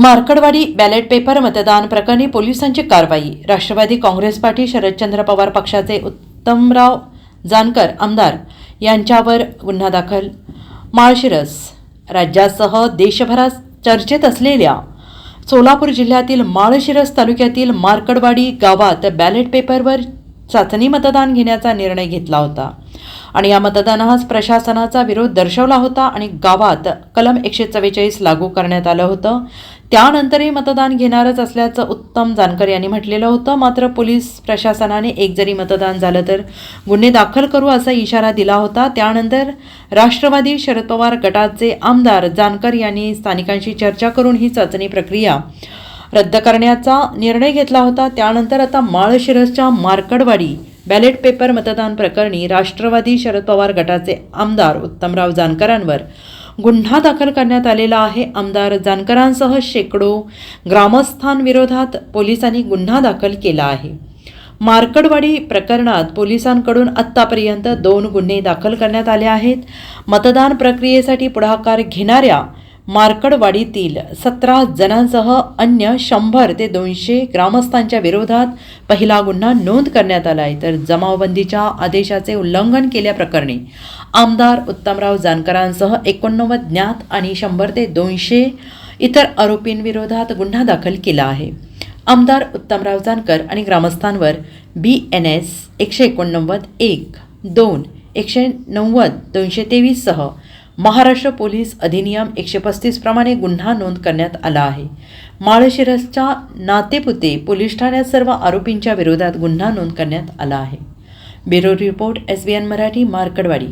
Markadwadi ballot paper मतदान प्रकरणी पोलिसांची कारवाई. राष्ट्रवादी काँग्रेस पार्टी शरदचंद्र पवार पक्षाचे उत्तमराव जानकर आमदार यांच्यावर गुन्हा दाखल. माळशिरस राज्यासह देशभरात चर्चेत असलेल्या सोलापूर जिल्ह्यातील माळशिरस तालुक्यातील मार्कडवाडी गावात बॅलेट पेपरवर चाचणी मतदान घेण्याचा निर्णय घेतला होता आणि या मतदानास प्रशासनाचा विरोध दर्शवला होता आणि गावात कलम एकशे चव्वेचाळीस लागू करण्यात आलं होतं. त्यानंतरही मतदान घेणारच असल्याचं उत्तम जानकर यांनी म्हटलेलं होतं. मात्र पोलीस प्रशासनाने एक जरी मतदान झालं तर गुन्हे दाखल करू असा इशारा दिला होता. त्यानंतर राष्ट्रवादी शरद पवार गटाचे आमदार जानकर यांनी स्थानिकांशी चर्चा करून ही चाचणी प्रक्रिया रद्द करण्याचा निर्णय घेतला होता. त्यानंतर आता माळशिरसच्या मार्कडवाडी बॅलेट पेपर मतदान प्रकरणी राष्ट्रवादी शरद पवार गटाचे आमदार उत्तमराव जानकरांवर गुन्हा दाखल करण्यात आलेला आहे. आमदार जानकरांसह शेकडो ग्रामस्थांविरोधात पोलिसांनी गुन्हा दाखल केला आहे. मार्कडवाडी प्रकरणात पोलिसांकडून आत्तापर्यंत दोन गुन्हे दाखल करण्यात आले आहेत. मतदान प्रक्रियेसाठी पुढाकार घेणाऱ्या मार्कडवाडीतील सतरा जणांसह अन्य शंभर ते दोनशे ग्रामस्थांच्या विरोधात पहिला गुन्हा नोंद करण्यात आला आहे. तर जमावबंदीच्या आदेशाचे उल्लंघन केल्याप्रकरणी आमदार उत्तमराव जानकरांसह एकोणनव्वद ज्ञात आणि शंभर ते दोनशे इतर आरोपींविरोधात गुन्हा दाखल केला आहे. आमदार उत्तमराव जानकर आणि ग्रामस्थांवर बी एन एस एकशे एकोणनव्वद एक दोन एकशे नव्वद दोनशे तेवीससह महाराष्ट्र पोलीस अधिनियम एकशे पस्तीसप्रमाणे गुन्हा नोंद करण्यात आला आहे. माळशिरसच्या नातेपुते पोलीस ठाण्यात सर्व आरोपींच्या विरोधात गुन्हा नोंद करण्यात आला आहे. Bureau report S B N Marathi Markadwadi